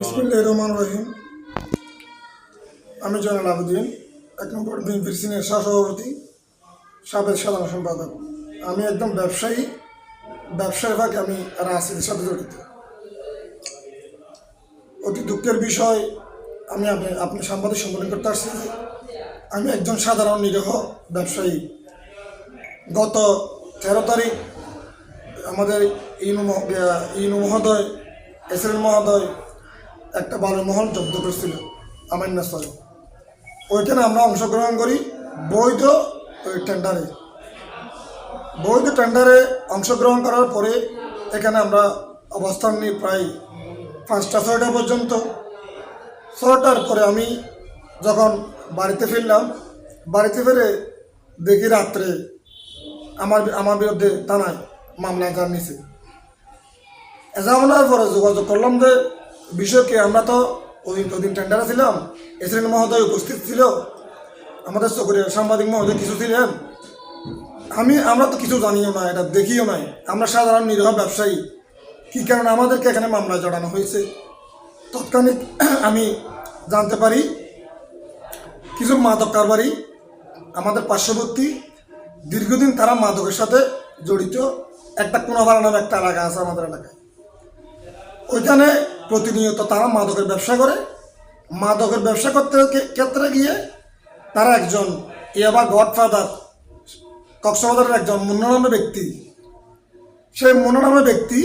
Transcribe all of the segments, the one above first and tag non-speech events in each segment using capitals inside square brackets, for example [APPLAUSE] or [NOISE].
রহমান রহিম। আমি জয়নাল আবেদিন এক নম্বর বিএনপির সিনিয়র সহসভাপতি সাবেক সাধারণ সম্পাদক। আমি একদম ব্যবসায়ী ব্যবসায় ভাগে আমি রাজনীতির সাথে জড়িত। অতি দুঃখের বিষয়, আমি আপনি আপনি সাংবাদিক সম্মেলন করতে আসছি আমি একজন সাধারণ নিরীহ ব্যবসায়ী। গত তেরো তারিখ আমাদের ইনু ইনু মহোদয় এসএল মহোদয় একটা বালু মহল জব্দ করেছিল আমান্য ওইখানে আমরা অংশগ্রহণ করি বৈধ ওই টেন্ডারে বৈধ টেন্ডারে অংশগ্রহণ করার পরে এখানে আমরা অবস্থান নিই প্রায় পাঁচটা, ছয়টা পর্যন্ত। ছটার পরে আমি যখন বাড়িতে ফিরলাম, বাড়িতে ফিরে দেখি রাত্রে আমার আমার বিরুদ্ধে থানায় মামলা জানিয়েছে। এজামনার পরে যোগাযোগ করলাম যে বিষয়কে আমরা তো ওই ওদিন টেন্ডারে ছিলাম এসিডেন্ট মহোদয় উপস্থিত ছিল, আমাদের চকরিয়ার সাংবাদিক মহোদয় কিছু ছিলেন। আমি, আমরা তো কিছু জানিও না, এটা দেখিও নাই। আমরা সাধারণ নিরীহ ব্যবসায়ী, কী কারণে আমাদেরকে এখানে মামলা জড়ানো হয়েছে? তৎক্ষণিক [CLEARS THROAT] আমি জানতে পারি, কিছু মাদক কারবারি আমাদের পার্শ্ববর্তী, দীর্ঘদিন তারা মাদকের সাথে জড়িত। একটা কোনাপাড়া নামে একটা এলাকা আছে আমাদের এলাকায়। ওইখানে প্রতিনিয়ত তারা মাদকের ব্যবসা করে। মাদকের ব্যবসা করতে ক্ষেত্রে গিয়ে তারা একজন ইয়াবা গডফাদার কক্সবাজারের একজন মুন্না নামে ব্যক্তি। সেই মুন্না নামে ব্যক্তি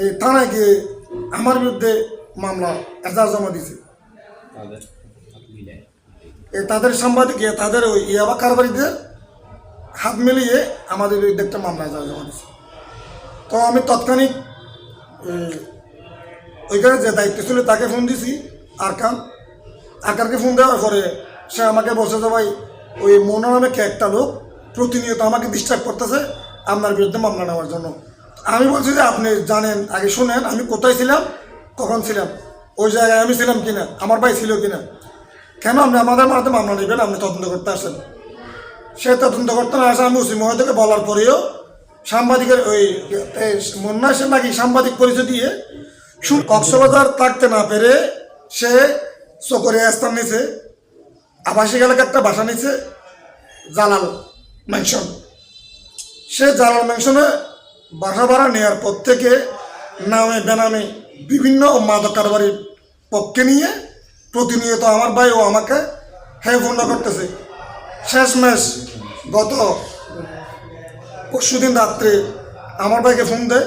এই থানায় গিয়ে আমার বিরুদ্ধে মামলা এজাজ জমা দিয়েছে। এই তাদের সাংবাদিক তাদের ওই ইয়াবা কারবারিদের হাত মিলিয়ে আমাদের বিরুদ্ধে একটা মামলা এজাজ জমা দিয়েছে। তো আমি তৎক্ষণিক ওইখানে যে দায়িত্ব ছিল, তাকে ফোন দিছি, আরকান। আরকানকে ফোন দেওয়ার পরে সে আমাকে বলছে যে, ভাই, ওই মোনা নামে একটা লোক প্রতিনিয়ত আমাকে ডিস্টার্ব করতেছে আপনার বিরুদ্ধে মামলা নেওয়ার জন্য। আমি বলছি যে, আপনি জানেন, আগে শুনেন, আমি কোথায় ছিলাম, কখন ছিলাম, ওই জায়গায় আমি ছিলাম কিনা, আমার ভাই ছিল কিনা? কেন আপনি আমাদের মাঝে মামলা নেবেন, আপনি তদন্ত করতে আসেন? সে তদন্ত করতে না আসে, আমি ওসি মহোদয়কে বলার পরেও সাংবাদিকের ওই মুন্না সে নাকি সাংবাদিক পরিচয় দিয়ে কক্সবাজার থাকতে না পেরে সে চকরিয়া স্থান নিছে, আবাসিক এলাকার একটা বাসা নিছে, জালাল ম্যানশন সে জালাল ম্যানশনে বাসা ভাড়া নেওয়ার পর থেকে নামে বেনামে বিভিন্ন মাদক কারবারির পক্ষে নিয়ে প্রতিনিয়ত আমার ভাই ও আমাকে হ্যাঁ ফোন করতেছে। শেষ শেষমেশ গত পরশুদিন রাত্রে আমার ভাইকে ফোন দেয়।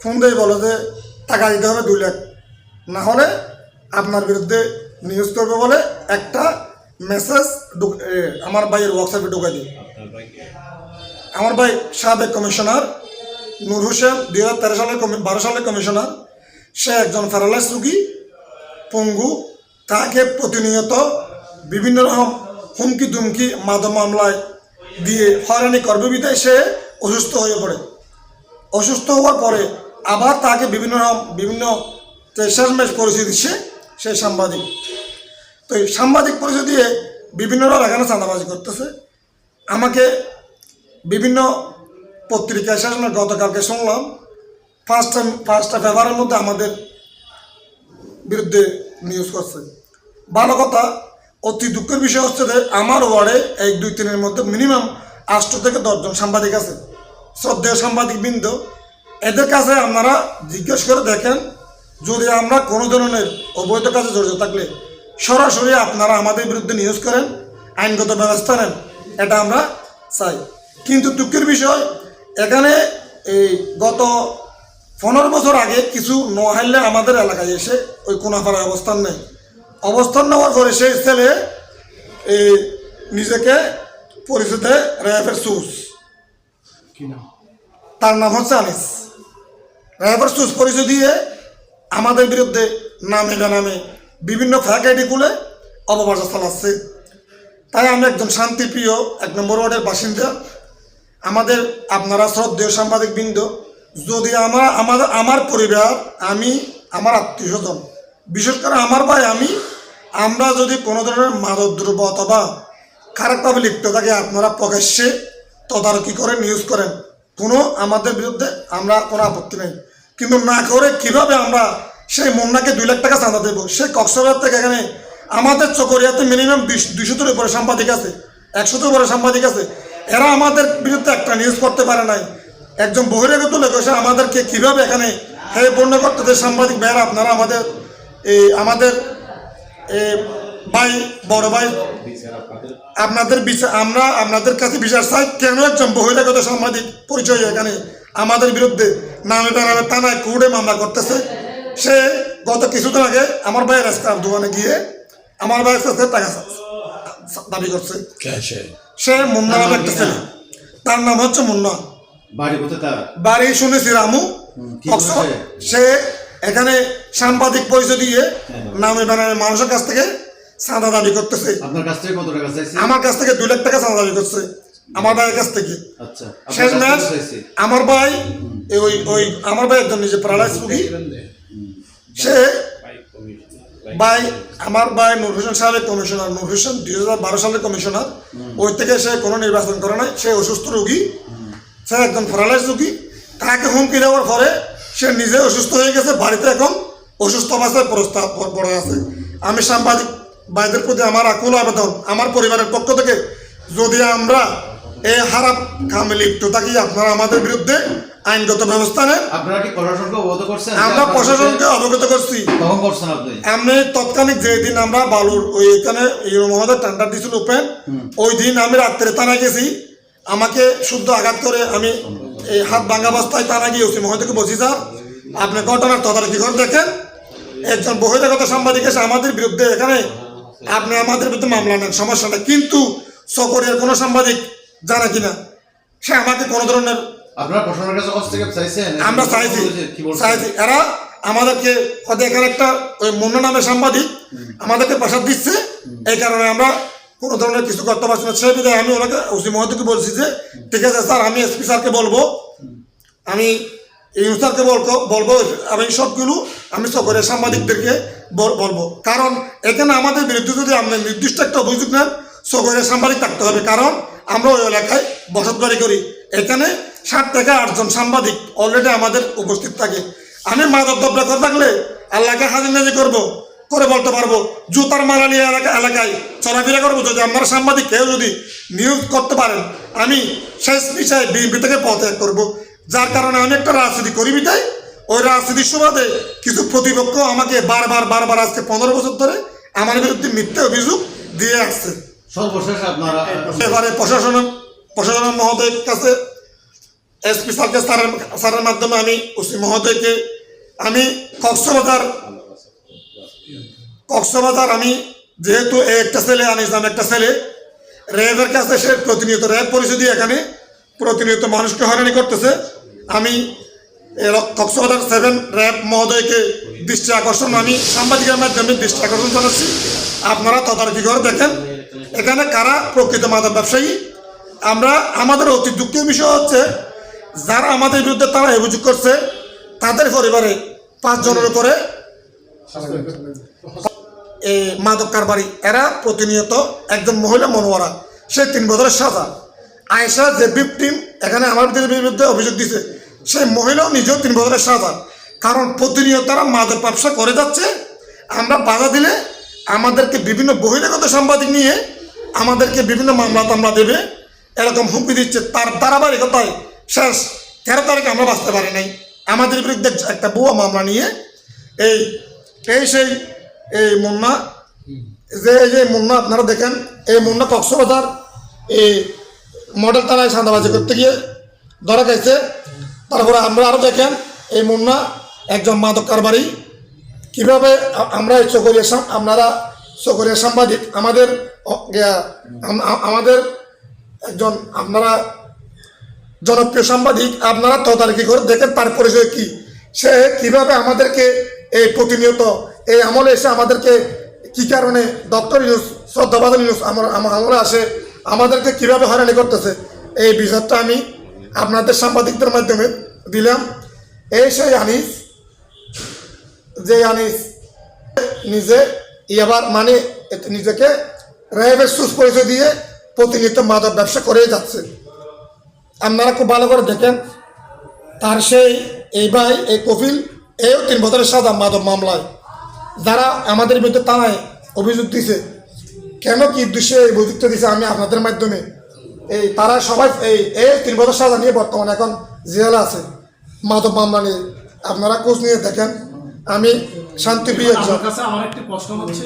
ফোন দেয় বলে যে টাকা দিতে হবে দুই লাখ। না হলে আপনার বিরুদ্ধে নিউজ করবে বলে একটা মেসেজ আমার ভাইয়ের হোয়াটসঅ্যাপে ঢুকে দিই। আমার ভাই সাবেক কমিশনার নূর হোসেন দুই হাজার তেরো সালের বারো সালের কমিশনার সে একজন প্যারালাইস রুগী পঙ্গু। তাকে প্রতিনিয়ত বিভিন্ন রকম হুমকি দুমকি মাদক মামলায় দিয়ে হয়রানি করবে সে অসুস্থ হয়ে পড়ে। অসুস্থ হওয়ার পরে আবার তাকে বিভিন্ন বিভিন্ন শেষমেশ পরিচয় দিচ্ছে সে সাংবাদিক। তো এই সাংবাদিক পরিচয় দিয়ে বিভিন্নরা এখানে চাঁদাবাজি করতেছে। আমাকে বিভিন্ন পত্রিকায় শেষমেশ গতকালকে শুনলাম পাঁচটা ফার্স্টটা পেপারের মধ্যে আমাদের বিরুদ্ধে নিউজ করছে। ভালো কথা, অতি দুঃখের বিষয় হচ্ছে যে আমার ওয়ার্ডে এক, দুই, তিনের মধ্যে মিনিমাম আষ্ট থেকে দশজন সাংবাদিক আছে। শ্রদ্ধেয় সাংবাদিক বৃন্দ এদের কাছে আপনারা জিজ্ঞেস করে দেখেন যদি আমরা কোনো ধরনের অবৈধ কাজে জড়িত থাকলে সরাসরি আপনারা আমাদের বিরুদ্ধে নিউজ করেন আইনগত ব্যবস্থা নেন এটা আমরা চাই। কিন্তু দুঃখের বিষয় এখানে এই গত পনেরো বছর আগে কিছু নোহাইলে আমাদের এলাকায় এসে ওই কোনাপাড়ায় অবস্থান নেয়। অবস্থান নেওয়ার পরে সেই ছেলে এই নিজেকে পরিচিত র্যাফের সুস তার নাম হচ্ছে আনিস। সুস পরিচয় দিয়ে আমাদের বিরুদ্ধে নামে বেনামে বিভিন্ন ফ্যাক আইডি খুলে অপপ্রচার চালাচ্ছে তাই আমরা একজন শান্তিপ্রিয়, এক নম্বর ওয়ার্ডের বাসিন্দা। আমাদের আপনারা শ্রদ্ধেয় সাংবাদিক বৃন্দ যদি আমার আমাদের আমার পরিবার, আমি, আমার আত্মীয় স্বজন বিশেষ করে আমার ভাই, আমি, আমরা যদি কোনো ধরনের মাদক দ্রব্য অথবা খারাপভাবে লিপ্ত থাকে, আপনারা প্রকাশ্যে তদারকি করে নিউজ করেন। কোনো আমাদের বিরুদ্ধে আমরা কোনো আপত্তি নেই। কিন্তু না করে কীভাবে আমরা সেই মুন্নাকে দুই লাখ টাকা চাঁদা দেবো? সেই কক্সবাজার থেকে এখানে আমাদের চকরিয়াতে মিনিমাম দুশোতের উপরে সাংবাদিক আছে একশোতের উপরে সাংবাদিক আছে। এরা আমাদের বিরুদ্ধে একটা নিউজ করতে পারে নাই। একজন বহিরাগত লোক এসে আমাদেরকে কীভাবে এখানে হেয় পূর্ণ করতে সাংবাদিক ভাইয়েরা, আপনারা আমাদের এই আমাদের ভাই, বড় ভাই, আপনাদের বিচার, আমরা আপনাদের কাছে বিচার চাই, কেন একজন বহিরাগত সাংবাদিক পরিচয় এখানে আমাদের বিরুদ্ধে? নামে বেনামে থানায় কুড়ে মামলা করতেছে। সে গত কিছুদিন আগে আমার ভাইয়ের স্ক্রাব দোকানে গিয়ে আমার ভাইয়ের কাছে টাকা দাবি করছে। সে? মুন্না নামে একটা ছেলে। তার নাম হচ্ছে মুন্না। বাড়ি শুনেছি রামু? সে? এখানে সাংবাদিক পরিচয় দিয়ে হ্যাঁ। নামে বেনামে মানুষের কাছ থেকে চাঁদা দাবি করতেছে। আপনার কাছ থেকে কত টাকা চাইছে? আমার কাছ থেকে দুই লাখ টাকা চাঁদা দাবি করছে। আমার ভাইয়ের কাছ থেকে। আচ্ছা শেষ ম্যাচ আমার ভাই ওই ওই আমার ভাই একজন নিজে প্যারালাইজ রুগী সে ভাই, আমার ভাই নূর হোসেন সাহেবের কমিশনার নূর হোসেন দুই হাজার বারো সালের কমিশনার ওই থেকে সে কোনো নির্বাচন করে নাই, সে অসুস্থ রোগী, সে একজন প্যারালাইজ রোগী, তাকে হুমকি দেওয়ার পরে সে নিজে অসুস্থ হয়ে গেছে, বাড়িতে এখন অসুস্থ অবস্থায় প্রস্তাব পড়ে আছে। আমি সাংবাদিক, ভাইদের প্রতি আমার আকুল আবেদন, আমার পরিবারের পক্ষ থেকে যদি আমরা এই হারাপ কামে লিপ্ত থাকি আপনারা আমাদের বিরুদ্ধে আইনগত ব্যবস্থা নেন। আপনারা কি প্রশাসনকে অবগত করছেন আমরা প্রশাসনকে অবগত করছি। কখন করছেন আপনি? আমি তৎকালীন যে দিন আমরা বালুর ওই এখানে মহোদয় টেন্ডার দিয়েছিল ওপেন ওই দিন আমি রাত্রে থানায় গেছি। আমাকে শুদ্ধ আঘাত করে আমি এই হাত ভাঙা অবস্থায় তারা গিয়ে ওসি মহোদয়কে বলছি স্যার আপনি ঘটনার তদারকি করে দেখেন। একজন বহিরাগত সাংবাদিক এসে আমাদের বিরুদ্ধে এখানে আপনি আমাদের বিরুদ্ধে মামলা নেন। সমস্যা নেই কিন্তু সকরের কোনো সাংবাদিক জানা কিনা? সে আমাকে কোনো ধরনের আপনারা প্রশাসনের কাছে হস্তক্ষেপ চাইছেন? আমরা চাইছি চাইছি। এরা আমাদেরকে এখানে একটা ওই মুন্না নামের সাংবাদিক আমাদেরকে প্রসাদ দিচ্ছে। এই কারণে আমরা কোনো ধরনের কিছু করতে পারছি না। সেই বিধায় আমি ওনাকে ওসি মহোদয়কে বলছি যে ঠিক আছে স্যার আমি এসপি স্যারকে বলব। আমি এই স্যারকে বলব বলব আমি সবগুলো আমি সকলের সাংবাদিকদেরকে বল- বলব। কারণ এখানে আমাদের বিরুদ্ধে যদি আপনার নির্দিষ্ট একটা অভিযোগ নেন সকলের সাংবাদিক থাকতে হবে। কারণ আমরা ওই এলাকায় বসত বাড়ি করি। এখানে ষাট থেকে আটজন সাংবাদিক অলরেডি আমাদের উপস্থিত থাকে। আমি মাদক করে থাকলে আল্লাহকে হাজির নাজি করব করে বলতে পারব জুতার মারা নিয়ে এলাকা এলাকায় চলাফেরা করব। যদি আপনারা সাংবাদিক কেউ যদি নিউজ করতে পারেন আমি শেষ বিষয়ে বিএনপি থেকে পদত্যাগ করব। যার কারণে আমি একটা রাজনীতি করি বিটাই ওই রাজনীতির সুবাদে কিছু প্রতিপক্ষ আমাকে বারবার বারবার আজকে পনেরো বছর ধরে আমার বিরুদ্ধে মিথ্যে অভিযোগ দিয়ে আসছে। সর্বশেষ আপনারা এবারে প্রশাসন প্রশাসন মহোদয়ের কাছে, এসপি স্যারকে, স্যারের স্যারের মাধ্যমে আমি ওসি মহোদয়কে, আমি কক্সবাজার কক্সবাজার আমি যেহেতু একটা ছেলে, আনিস একটা ছেলে, র্যাবের কাছে সে প্রতিনিয়ত, র্যাব পরিষদ এখানে প্রতিনিয়ত মানুষকে হয়রানি করতেছে। আমি কক্সবাজার সেভেন র্যাব মহোদয়কে দৃষ্টি আকর্ষণ, আমি সাংবাদিকের মাধ্যমে দৃষ্টি আকর্ষণ জানাচ্ছি। আপনারা তদারকি করে দেখেন, এখানে কারা প্রকৃত মাদক ব্যবসায়ী আমরা, আমাদের অতি দুঃখের বিষয় হচ্ছে, যারা আমাদের বিরুদ্ধে তারা অভিযোগ করছে, তাদের পরিবারে পাঁচজনের উপরে এই মাদক কারবারি, এরা প্রতিনিয়ত একজন মহিলা মনোয়ারা, সে তিন বছরের সাজা। আয়েশা যে ভিকটিম এখানে আমার বিরুদ্ধে অভিযোগ দিছে, সেই মহিলাও নিজেও তিন বছরের সাজা। কারণ প্রতিনিয়ত তারা মাদক ব্যবসা করে যাচ্ছে। আমরা বাধা দিলে আমাদেরকে বিভিন্ন বহিরাগত সাংবাদিক নিয়ে আমাদেরকে বিভিন্ন মামলা তামলা দেবে। এরকম হুমকি দিচ্ছে, তার ধারাবাহিকতায় শেষ। তেরো তারিখে আমরা বাঁচতে পারি নাই। আমাদের বিরুদ্ধে একটা বুয়া মামলা নিয়ে এই এই সেই, এই মুন্না, যে এই যে মুন্না আপনারা দেখেন, এই মুন্না কক্সবাজার, এই মডেল থানায় সান্দাবাজি করতে গিয়ে ধরা গেছে তারপরে আমরা আরও দেখেন, এই মুন্না একজন মাদক কারবারি। কীভাবে আমরা এই চকরিয়া আপনারা চকরিয়া সাংবাদিক, আমাদের আমাদের একজন আপনারা জনপ্রিয় সাংবাদিক, আপনারা তদারকি করে দেখেন তার পরিচয় কি। সে কীভাবে আমাদেরকে এই প্রতিনিয়ত এই আমলে এসে আমাদেরকে কি কারণে ডক্টর ইউজ শ্রদ্ধাবাদন ইউজ আমার আমার আমলে আসে, আমাদেরকে কীভাবে হয়রানি করতেছে, এই বিষয়টা আমি আপনাদের সাংবাদিকদের মাধ্যমে দিলাম। এই সেই আনিস যে আনিস নিজে এবার মানে নিজেকে র্যাবের সুপরিচয় দিয়ে প্রতিনিয়ত মাদক ব্যবসা করেই যাচ্ছে। আপনারা খুব ভালো করে দেখেন তার সেই এই ভাই এই কপিল এও তিন বছরের সাজা মাদক মামলায়। যারা আমাদের বিরুদ্ধে থানায় অভিযোগ দিছে কেন কি উদ্দেশ্যে এই অভিযোগটা দিছে আমি আপনাদের মাধ্যমে? এই তারা সবাই এই এই তিন বছর সাজা নিয়ে বর্তমানে এখন জেলে আছে মাদক মামলা নিয়ে। আপনারা খোঁজ নিয়ে দেখেন আমি শান্তিপ্রিয়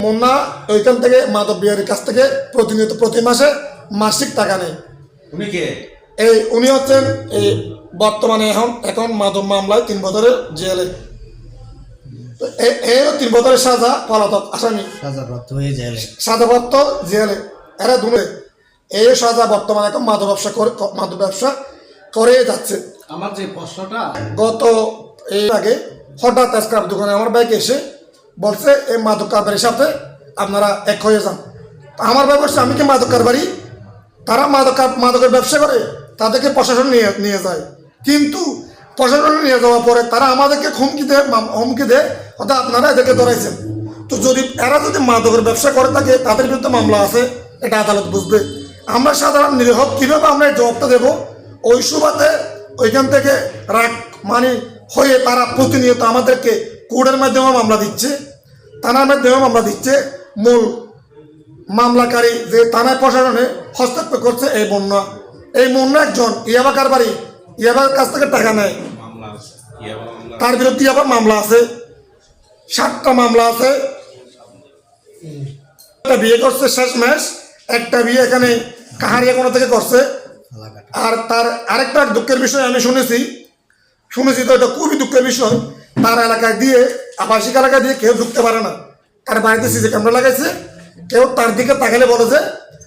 মুন্না ওইখান থেকে মাদক বিহারের কাছ থেকে প্রতিনিয়ত প্রতি মাসে মাসিক টাকা নেই। উনি কে? এই উনি হচ্ছেন এই বর্তমানে এখন এখন মাদক মামলায় তিন বছরের জেলে। তো এ- এও তিন বছরের সাজা পলাতক আসামি। সাজাপ্রাপ্ত হয়ে যায় সাজাপ্রাপ্ত জেলে। এরা দুলে এই সাজা বর্তমানে এখন মাদক ব্যবসা করে মাদক ব্যবসা করে যাচ্ছে। আমার যে প্রশ্নটা গত এই আগে হঠাৎ স্ক্রাপ দোকানে আমার বাইক এসে বলছে এই মাদক কারবারির সাথে আপনারা এক হয়ে যান। তা আমার ব্যবসা আমি কি মাদক কারবারি তারা মাদক মাদকের ব্যবসা করে, তাদেরকে প্রশাসন নিয়ে নিয়ে যায়। কিন্তু প্রশাসন নিয়ে যাওয়ার পরে তারা আমাদেরকে হুমকি দেয় হুমকি দেয়, অর্থাৎ আপনারা এদেরকে ধরাইছেন। তো যদি এরা যদি মাদকের ব্যবসা করে থাকে, তাদের বিরুদ্ধে মামলা আছে, এটা আদালত বুঝবে। আমরা সাধারণ নিরীহ, কীভাবে আমরা এই জবাবটা দেবো? ওই সুবাদে ওইখান থেকে রাগ মানে হয়ে তারা প্রতিনিয়ত আমাদেরকে কোর্টের মাধ্যমে মামলা দিচ্ছে, থানার মাধ্যমে মামলা দিচ্ছে। মূল মামলাকারী যে থানায় প্রশাসনে হস্তক্ষেপ করছে এই বন্যা এই বন্যা একজন ইয়াবা কারবারি। ইয়াবার কাছ থেকে টাকা নেয়। তার বিরুদ্ধে আবার মামলা আছে। সাতটা মামলা আছে। একটা বিয়ে করছে শেষ মাস একটা বিয়ে এখানে কাহারিয়া কোনো থেকে করছে। আর তার আরেকটা দুঃখের বিষয় আমি শুনেছি। শুনেছি তো এটা খুবই দুঃখের বিষয়। তার এলাকায় দিয়ে, আবাসিক এলাকায় দিয়ে কেউ ঢুকতে পারে না। তার বাড়িতে সিসি ক্যামেরা লাগাইছে। কেউ তার দিকে তাকালে বলে যে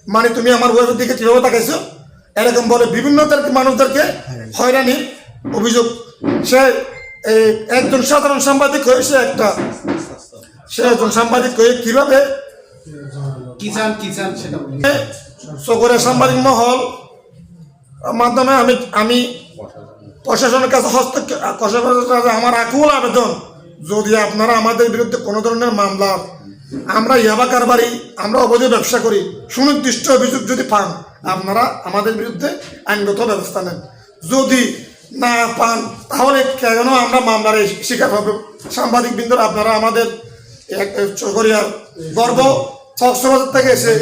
মানে তুমি আমার ওয়াইফের দিকে কীভাবে তাকাইছো? এরকম বলে বিভিন্ন মানুষদেরকে হয়রানির অভিযোগ। সে এই একজন সাধারণ সাংবাদিক হয়ে সে একটা সে একজন সাংবাদিক হয়ে কীভাবে কি চান কি চান সেটা সকলের সাংবাদিক মহল মাধ্যমে আমি আমি প্রশাসনের কাছে হস্তক্ষেপ প্রশাসনের কাছে আমার আকুল আবেদন যদি আপনারা আমাদের বিরুদ্ধে কোনো ধরনের মামলা আমরা ইয়াবা কারবারি, আমরা অবৈধ ব্যবসা করি। সুনির্দিষ্ট অভিযোগ যদি পান, আপনারা আমাদের বিরুদ্ধে আইনগত ব্যবস্থা নেন। যদি না পান, তাহলে কেন আমরা মামলার শিকার হব? সাংবাদিক বৃন্দরা আপনারা আমাদের গর্ব কক্সবাজার থেকে এসে